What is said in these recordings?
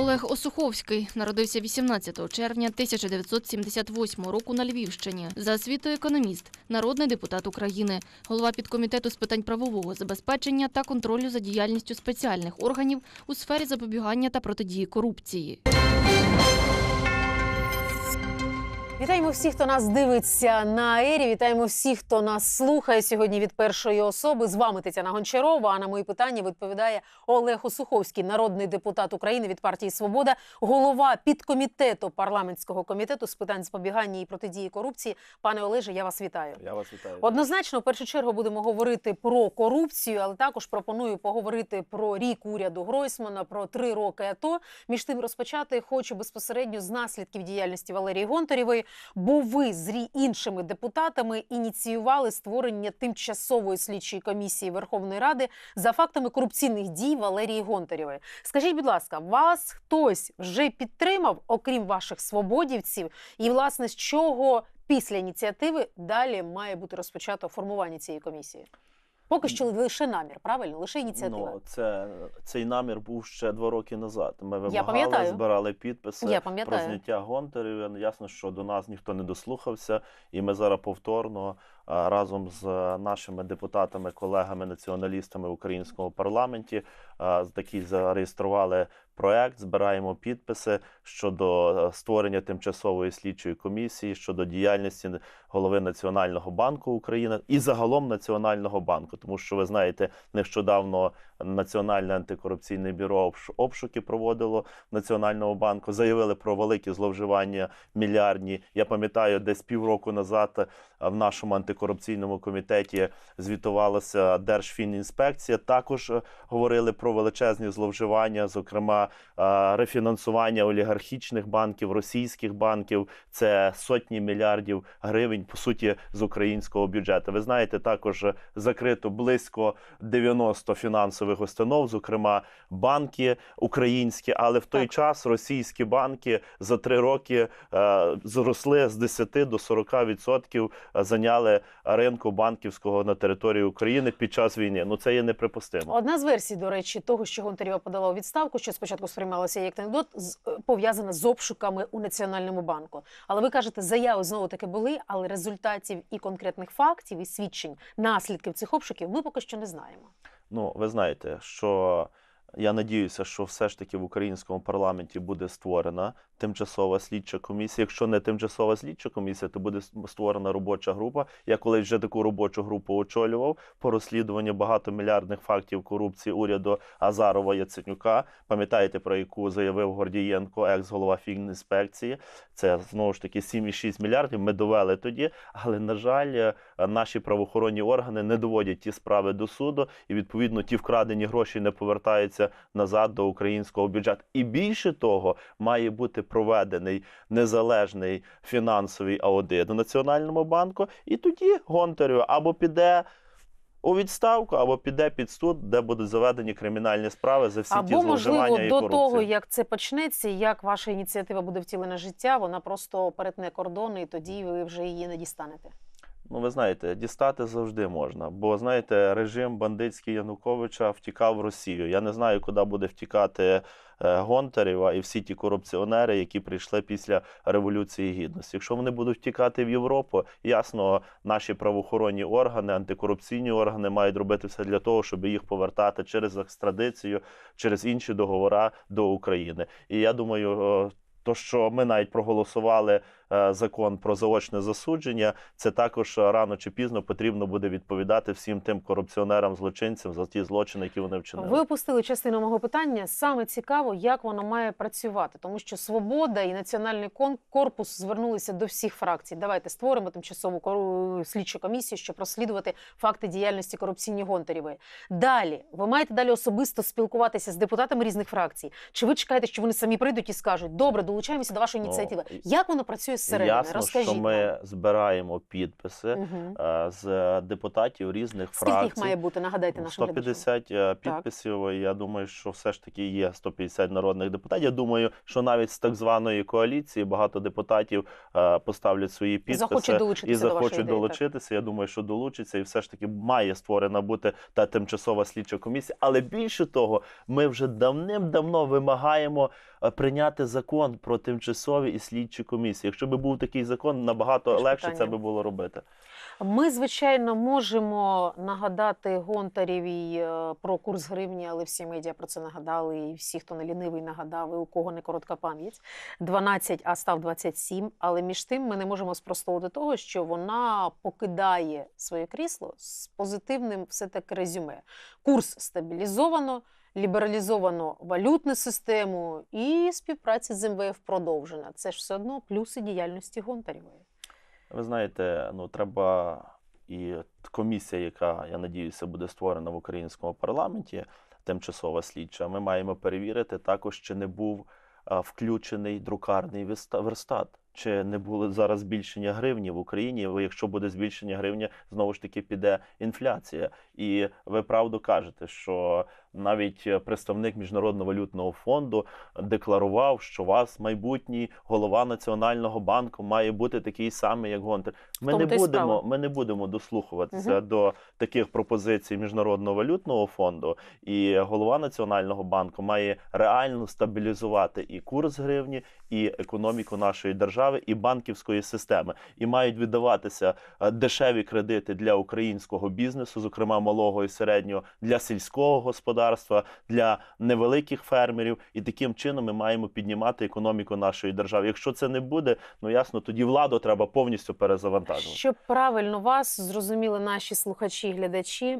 Олег Осуховський народився 18 червня 1978 року на Львівщині. За освітою економіст, народний депутат України, голова підкомітету з питань правового забезпечення та контролю за діяльністю спеціальних органів у сфері запобігання та протидії корупції. Вітаємо всіх, хто нас дивиться на ері. Вітаємо всіх, хто нас слухає сьогодні від першої особи. З вами Тетяна Гончарова. А на мої питання відповідає Олег Осуховський, народний депутат України від партії Свобода, голова підкомітету парламентського комітету з питань запобігання і протидії корупції. Пане Олеже, я вас вітаю. Я вас вітаю. Однозначно, в першу чергу будемо говорити про корупцію, але також пропоную поговорити про рік уряду Гройсмана, про три роки АТО. Між тим розпочати хочу безпосередньо з наслідків діяльності Валерії Гонтарєвої, бо ви з іншими депутатами ініціювали створення тимчасової слідчої комісії Верховної Ради за фактами корупційних дій Валерії Гонтарєвої. Скажіть, будь ласка, вас хтось вже підтримав, окрім ваших свободівців, і власне з чого після ініціативи далі має бути розпочато формування цієї комісії? Поки що лише намір, правильно? Лише ініціатива. Ну, це, цей намір був ще два роки назад. Ми вимагали, Я збирали підписи Я про зняття гонтарів. Ясно, що до нас ніхто не дослухався, і ми зараз повторно разом з нашими депутатами, колегами, націоналістами в українському парламенті з- такий зареєстрували проект. Збираємо підписи щодо е, створення тимчасової слідчої комісії щодо діяльності голови Національного банку України і загалом Національного банку, тому що ви знаєте, нещодавно Національне антикорупційне бюро обшуки проводило в Національному банку. Заявили про великі зловживання мільярдні. Я пам'ятаю, десь півроку назад е, в нашому антикорупційному комітеті звітувалася Держфінінспекція. Також е, говорили про величезні зловживання, зокрема е, рефінансування олігархічних банків, російських банків. Це сотні мільярдів гривень, по суті, з українського бюджету. Ви знаєте, також е, закрито близько 90 фінансових установ, зокрема банки українські, але в той Так. час російські банки за три роки зросли з 10 до 40 відсотків, е, зайняли ринку банківського на території України під час війни. Ну це є неприпустимо. Одна з версій, до речі, того, що Гонтарєва подала у відставку, що спочатку сприймалося як анекдот, е, пов'язана з обшуками у Національному банку. Але ви кажете, заяви знову таки були, але результатів і конкретних фактів, і свідчень наслідків цих обшуків ми поки що не знаємо. Ну, ви знаєте, що я надіюся, що все ж таки в українському парламенті буде створена тимчасова слідча комісія. Якщо не тимчасова слідча комісія, то буде створена робоча група. Я колись вже таку робочу групу очолював по розслідуванню багатомільярдних фактів корупції уряду Азарова Яценюка. Пам'ятаєте, про яку заявив Гордієнко, екс-голова фінінспекції. Це знову ж таки 7,6 мільярдів. Ми довели тоді, але на жаль, е, наші правоохоронні органи не доводять ті справи до суду, і відповідно ті вкрадені гроші не повертаються назад до українського бюджету. І більше того, має бути проведений незалежний фінансовий аудит у Національному банку, і тоді Гонтарю або піде. У відставку або піде під суд, де будуть заведені кримінальні справи за всі ті зловживання можливо і до корупцію. того, як це почнеться, як ваша ініціатива буде втілена життя, вона просто перетне кордони, і тоді ви вже її не дістанете. Ну, ви знаєте, дістати завжди можна. Бо знаєте, режим бандитський Януковича втікав в Росію. Я не знаю, куди буде втікати е, Гонтарєва і всі ті корупціонери, які прийшли після революції гідності. Якщо вони будуть втікати в Європу, ясно, наші правоохоронні органи, антикорупційні органи мають робити все для того, щоб їх повертати через екстрадицію, через інші договори до України. І я думаю. То, що ми навіть проголосували закон про заочне засудження, це також е, рано чи пізно потрібно буде відповідати всім тим корупціонерам, злочинцям за ті злочини, які вони вчинили. Ви опустили частину мого питання. Саме цікаво, як воно має працювати, тому що свобода і національний корпус звернулися до всіх фракцій. Давайте створимо тимчасову слідчу комісію, щоб розслідувати факти діяльності корупційні Гонтарєвої. Далі ви маєте далі особисто спілкуватися з депутатами різних фракцій. Чи ви чекаєте, що вони самі прийдуть і скажуть: добре, долучаємося до вашої Ну, ініціативи? Як воно працює зсередини? Ясно, Розкажіть що ми нам. збираємо підписи е, з депутатів різних Скільки фракцій. їх має бути? Нагадайте нашим глядачам. 150 е, підписів. і Я думаю, що все ж таки є 150 народних депутатів. Я думаю, що навіть з так званої коаліції багато депутатів е, поставлять свої підписи Захочуть долучитися і до захочуть так. долучитися. Я думаю, що долучаться, і все ж таки має створена бути та тимчасова слідча комісія. Але більше того, ми вже давним-давно вимагаємо прийняти закон про тимчасові і слідчі комісії. Якщо би був такий закон, набагато Теж легше це би було робити. Ми, звичайно, можемо нагадати Гонтарєвій е, про курс гривні, але всі медіа про це нагадали, і всі, хто не лінивий, нагадав, і у кого не коротка пам'ять. 12, а став 27. Але між тим ми не можемо спростовувати того, що вона покидає своє крісло з позитивним все-таки резюме. Курс стабілізовано. Лібералізовано валютну систему і співпраця з МВФ продовжена. Це ж все одно плюси діяльності Гонтарєвої. Ви знаєте, ну треба і комісія, яка я надіюся буде створена в українському парламенті, тимчасова слідча. Ми маємо перевірити також, чи не був включений друкарний верстат. Чи не було зараз збільшення гривні в Україні? Якщо буде збільшення гривні, знову ж таки піде інфляція. І ви правду кажете, що навіть е, представник міжнародного валютного фонду декларував, що у вас майбутній голова національного банку має бути такий самий, як Гонтар. Ми не будемо, ми не будемо дослухуватися Мгм. до таких пропозицій міжнародного валютного фонду. І голова національного банку має реально стабілізувати і курс гривні, і економіку нашої держави, і банківської системи. І мають віддаватися е, дешеві кредити для українського бізнесу, зокрема малого і середнього, для сільського господарства, для невеликих фермерів. І таким чином ми маємо піднімати економіку нашої держави. Якщо це не буде, ну ясно, тоді владу треба повністю перезавантажувати. Щоб правильно вас зрозуміли наші слухачі і глядачі,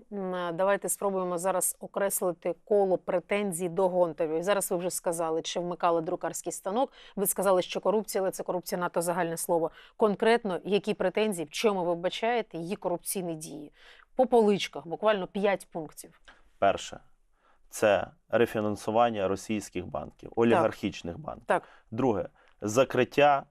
давайте спробуємо зараз окреслити коло претензій до Гонтарєвої. Зараз ви вже сказали, чи вмикали друкарський станок. Ви сказали, що корупція, але це корупція надто загальне слово. Конкретно, які претензії, в чому ви вбачаєте її корупційні дії? По поличках, буквально 5 пунктів. Перше це рефінансування російських банків, олігархічних банків. Так. Друге закриття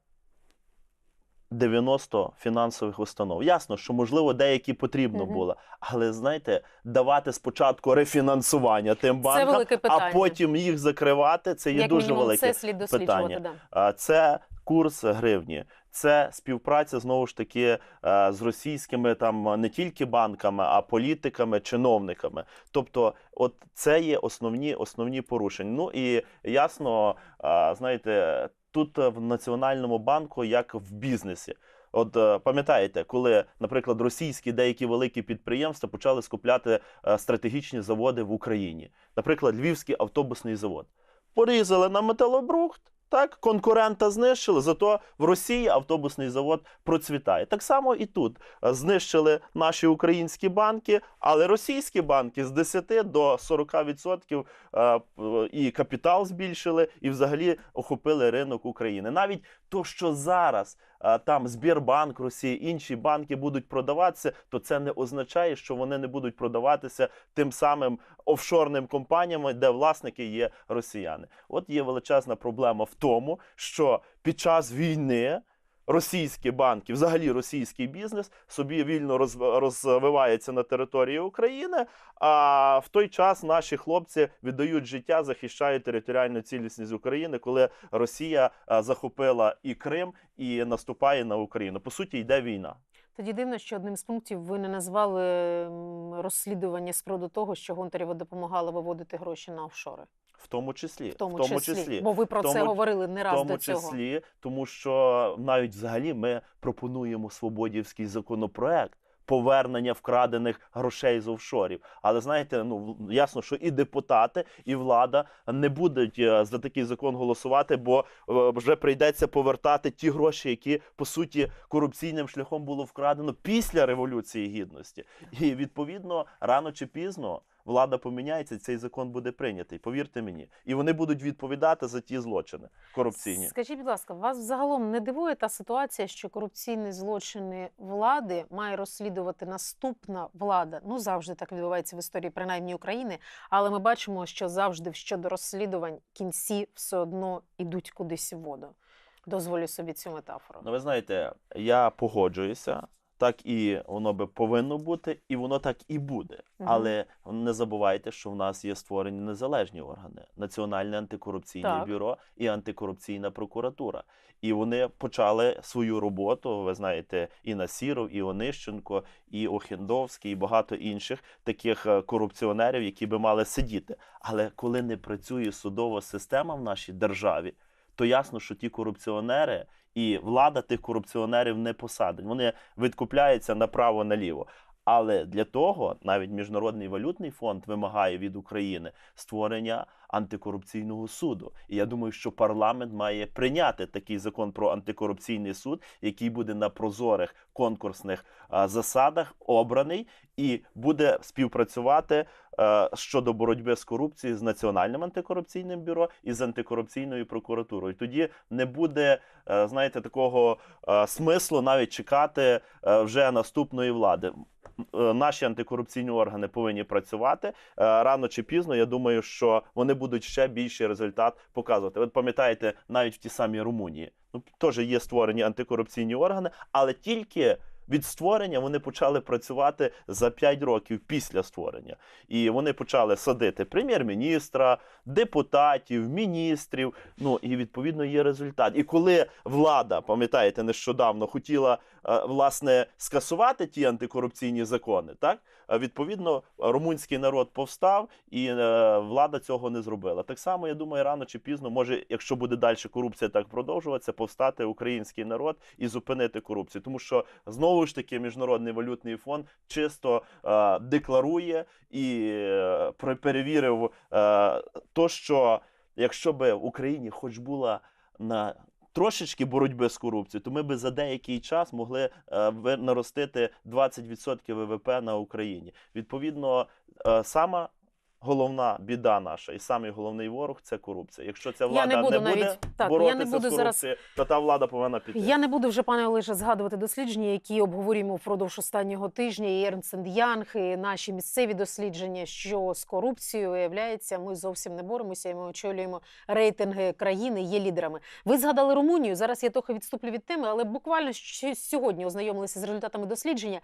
90 фінансових установ. Ясно, що можливо деякі потрібно Мгм. було, але знаєте, давати спочатку рефінансування тим банкам, а потім їх закривати. Це є Як дуже мінімум, велике це слід питання. Да. Це курс гривні, це співпраця знову ж таки е, з російськими там не тільки банками, а політиками, чиновниками. Тобто, от це є основні, основні порушення. Ну і ясно, а, знаєте, тут е, в Національному банку, як в бізнесі. От е, пам'ятаєте, коли, наприклад, російські деякі великі підприємства почали скупляти е, стратегічні заводи в Україні, наприклад, Львівський автобусний завод, порізали на металобрухт. Так, конкурента знищили, зато в Росії автобусний завод процвітає. Так само і тут знищили наші українські банки, але російські банки з 10 до 40% е, і капітал збільшили, і взагалі охопили ринок України. Навіть то, що зараз там Збірбанк Росії, інші банки будуть продаватися, то це не означає, що вони не будуть продаватися тим самим офшорним компаніям, де власники є росіяни. От є величезна проблема в тому, що під час війни. Російські банки, взагалі російський бізнес собі вільно розв- розвивається на території України. А в той час наші хлопці віддають життя, захищають територіальну цілісність України, коли Росія захопила і Крим і наступає на Україну. По суті, йде війна. Тоді дивно, що одним з пунктів ви не назвали розслідування з приводу того, що Гонтарєва допомагала виводити гроші на офшори. В тому числі, В тому, числі. бо ви про тому- це говорили не раз в тому до цього. числі, тому що навіть взагалі ми пропонуємо свободівський законопроект. Повернення вкрадених грошей з офшорів. Але знаєте, ну ясно, що і депутати, і влада не будуть е, за такий закон голосувати, бо е, вже прийдеться повертати ті гроші, які по суті корупційним шляхом було вкрадено після революції гідності. І відповідно рано чи пізно влада поміняється, цей закон буде прийнятий. Повірте мені, і вони будуть відповідати за ті злочини корупційні. Скажіть, будь ласка, вас взагалом не дивує та ситуація, що корупційні злочини влади має розслідувати наступна влада? Ну завжди так відбувається в історії, принаймні України. Але ми бачимо, що завжди щодо розслідувань кінці все одно йдуть кудись у воду. Дозволю собі цю метафору. Ну, ви знаєте, я погоджуюся, так і воно би повинно бути, і воно так і буде. Мгм. Але не забувайте, що в нас є створені незалежні органи: Національне антикорупційне Так. бюро і антикорупційна прокуратура. І вони почали свою роботу. Ви знаєте, і Насіров, і Онищенко, і Охендовський, і багато інших таких е, корупціонерів, які би мали сидіти. Але коли не працює судова система в нашій державі, то ясно, що ті корупціонери і влада тих корупціонерів не посадить. Вони відкупляються направо-наліво. Але для того навіть Міжнародний валютний фонд вимагає від України створення антикорупційного суду. І я думаю, що парламент має прийняти такий закон про антикорупційний суд, який буде на прозорих конкурсних засадах обраний і буде співпрацювати щодо боротьби з корупцією з національним антикорупційним бюро і з антикорупційною прокуратурою. Тоді не буде, е, знаєте, такого е, смислу навіть чекати е, вже наступної влади. Е, Наші антикорупційні органи повинні працювати Е, рано чи пізно. Я думаю, що вони будуть ще більший результат показувати. Ви пам'ятаєте, навіть в тій самій Румунії, ну теж є створені антикорупційні органи, але тільки від створення вони почали працювати за 5 років після створення. І вони почали садити прем'єр-міністра, депутатів, міністрів. Ну і відповідно є результат. І коли влада, пам'ятаєте, нещодавно хотіла е, власне скасувати ті антикорупційні закони, так е, відповідно румунський народ повстав, і е, влада цього не зробила. Так само я думаю, рано чи пізно може, якщо буде далі корупція так продовжуватися, повстати український народ і зупинити корупцію, тому що знову ж таки міжнародний валютний фонд чисто е, декларує і е, перевірив е, то, що якщо би в Україні хоч була на Трошечки боротьби з корупцією, то ми би за деякий час могли е, наростити 20% ВВП на Україні. Відповідно, е, сама головна біда наша і самий головний ворог це корупція. Якщо ця влада не буду буде навіть- так, я не боротися буду з зараз- корупцією, то та влада повинна піти. Я не буду вже, пане Олеже, згадувати дослідження, які обговорюємо впродовж останнього тижня. І Ернст Янг, і наші місцеві дослідження, що з корупцією виявляється, ми зовсім не боремося. І ми очолюємо рейтинги країни, є лідерами. Ви згадали Румунію. Зараз я трохи відступлю від теми, але буквально сьогодні ознайомилися з результатами дослідження.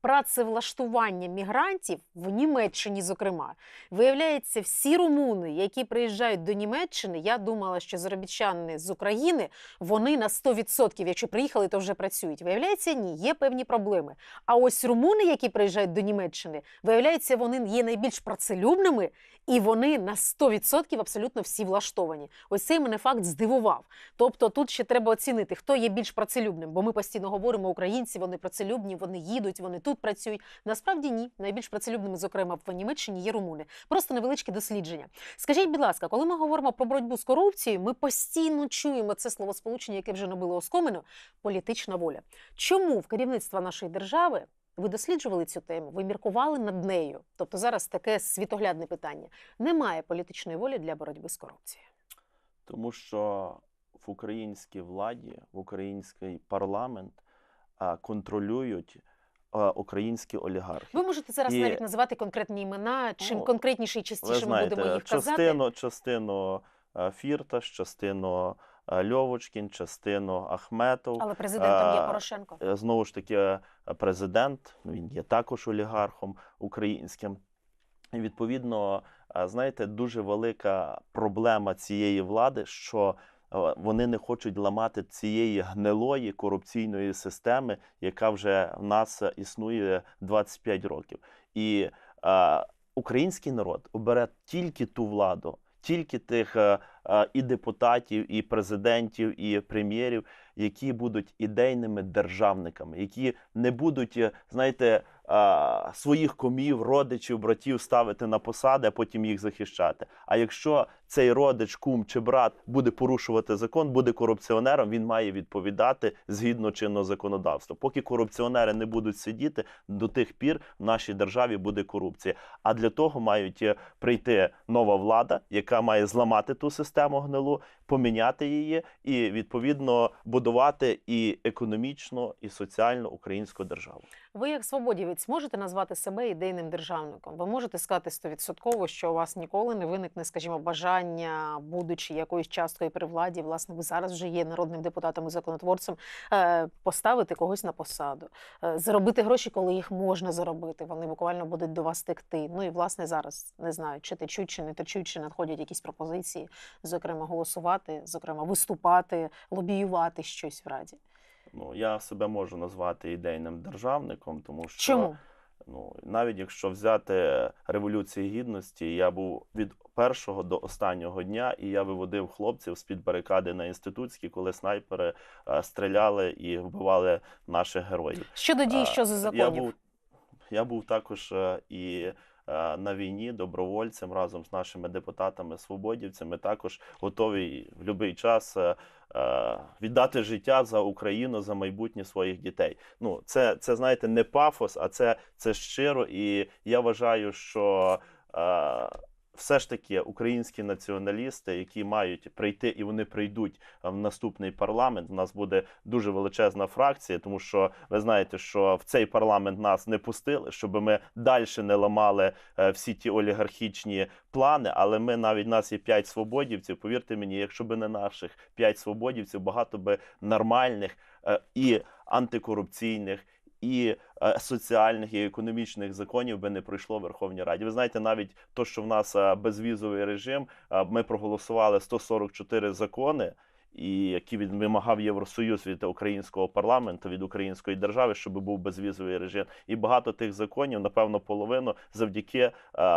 Працевлаштування мігрантів в Німеччині, зокрема, виявляється, всі румуни, які приїжджають до Німеччини, я думала, що заробітчани з України вони на 100%, якщо приїхали, то вже працюють. Виявляється, ні, є певні проблеми. А ось румуни, які приїжджають до Німеччини, виявляється, вони є найбільш працелюбними і вони на 100% абсолютно всі влаштовані. Ось цей мене факт здивував. Тобто тут ще треба оцінити, хто є більш працелюбним, бо ми постійно говоримо, українці вони працелюбні, вони їдуть, вони тут працюють. Насправді ні. Найбільш працелюбними, зокрема, в Німеччині є румуни. Просто невеличке дослідження. Скажіть, будь ласка, коли ми говоримо про боротьбу з корупцією, ми постійно чуємо це словосполучення, яке вже набило оскомину політична воля. Чому в керівництва нашої держави ви досліджували цю тему, ви міркували над нею? Тобто зараз таке світоглядне питання. Немає політичної волі для боротьби з корупцією. Тому що в українській владі, в український парламент контролюють українські олігархи. Ви можете зараз І- навіть називати конкретні імена. Чим Ну, конкретніше і частіше ми будемо їх казати. частину, частину а, Фірташ, частину Льовочкін, частину Ахметов. Але президентом є Порошенко. Е, Знову ж таки, е, президент, ну, він є також олігархом українським. І відповідно, е, знаєте, дуже велика проблема цієї влади, що е, вони не хочуть ламати цієї гнилої корупційної системи, яка вже в нас е, існує 25 років. І е, український народ обере тільки ту владу, тільки тих е, е, і депутатів, і президентів, і прем'єрів, які будуть ідейними державниками, які не будуть, е, знаєте, а, своїх комів, родичів, братів ставити на посади, а потім їх захищати. А якщо цей родич, кум чи брат буде порушувати закон, буде корупціонером, він має відповідати згідно чинного законодавства. Поки корупціонери не будуть сидіти, до тих пір в нашій державі буде корупція. А для того мають е, прийти нова влада, яка має зламати ту систему гнилу, поміняти її і відповідно будувати і економічно, і соціально українську державу. Ви, як свободівець, можете назвати себе ідейним державником? Ви можете сказати стовідсотково, що у вас ніколи не виникне, скажімо, бажання. будучи якоюсь часткою при владі, власне, ви зараз вже є народним депутатом і законотворцем, е, поставити когось на посаду, е, заробити гроші, коли їх можна заробити. Вони буквально будуть до вас текти. Ну і власне зараз не знаю, чи течуть, чи не течуть, чи надходять якісь пропозиції, зокрема голосувати, зокрема виступати, лобіювати щось в раді. Ну я себе можу назвати ідейним державником, тому що Чому? Ну, навіть якщо взяти Революцію Гідності, я був від першого до останнього дня, і я виводив хлопців з-під барикади на інститутській, коли снайпери е, стріляли і вбивали наших героїв. Щодо дій, що за Я був, я був також е, і е, на війні добровольцем разом з нашими депутатами, свободівцями. Також готові в будь-який час е, е, віддати життя за Україну, за майбутнє своїх дітей. Ну, це, це знаєте, не пафос, а це, це щиро. І я вважаю, що. Все ж таки українські націоналісти, які мають прийти, і вони прийдуть в наступний парламент. У нас буде дуже величезна фракція, тому що ви знаєте, що в цей парламент нас не пустили, щоб ми далі не ламали е, всі ті олігархічні плани. Але ми навіть нас є п'ять свободівців. Повірте мені, якщо б не наших п'ять свободівців, багато би нормальних е, і антикорупційних. І е, соціальних і економічних законів би не пройшло в Верховній Раді. Ви знаєте, навіть то, що в нас е, безвізовий режим, е, ми проголосували 144 закони, і які від вимагав Євросоюз від українського парламенту, від української держави, щоб був безвізовий режим. І багато тих законів, напевно, половину завдяки е,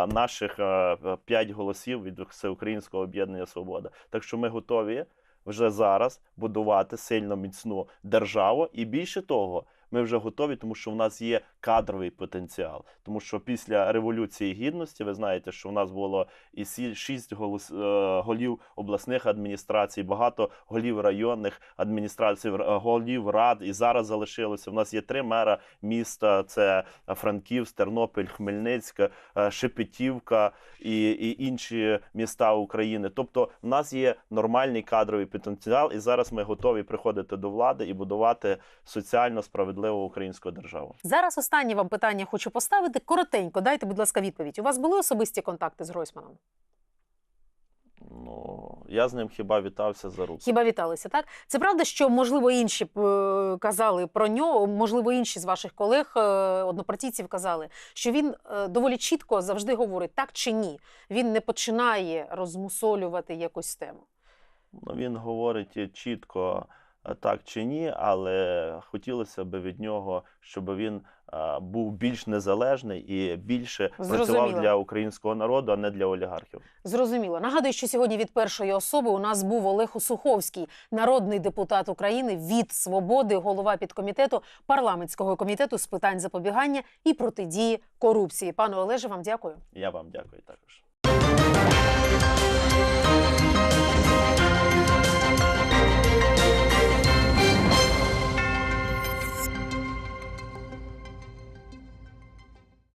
наших е, п'ять голосів від Всеукраїнського об'єднання Свобода. Так що ми готові вже зараз будувати сильно міцну державу, і більше того. Ми вже готові, тому що в нас є кадровий потенціал. Тому що після революції гідності, ви знаєте, що в нас було і шість е, голів обласних адміністрацій, багато голів районних адміністрацій, голів рад. І зараз залишилося. В нас є три мера міста: це Франківськ, Тернопіль, Хмельницька, е, Шепетівка і, і інші міста України. Тобто, в нас є нормальний кадровий потенціал, і зараз ми готові приходити до влади і будувати соціально справедливу українську державу. Зараз останнє вам питання хочу поставити. Коротенько, дайте, будь ласка, відповідь. У вас були особисті контакти з Гройсманом? Ну я з ним хіба вітався за руку. Хіба віталися, так? Це правда, що можливо інші е, казали про нього, можливо, інші з ваших колег, е, однопартійців казали, що він е, доволі чітко завжди говорить так чи ні. Він не починає розмусолювати якусь тему. Ну, він говорить чітко так чи ні, але хотілося б від нього, щоб він е, був більш незалежний і більше Зрозуміло. працював для українського народу, а не для олігархів. Зрозуміло. Нагадую, що сьогодні від першої особи у нас був Олег Усуховський, народний депутат України від свободи, голова підкомітету парламентського комітету з питань запобігання і протидії корупції. Пане Олеже, вам дякую. Я вам дякую також.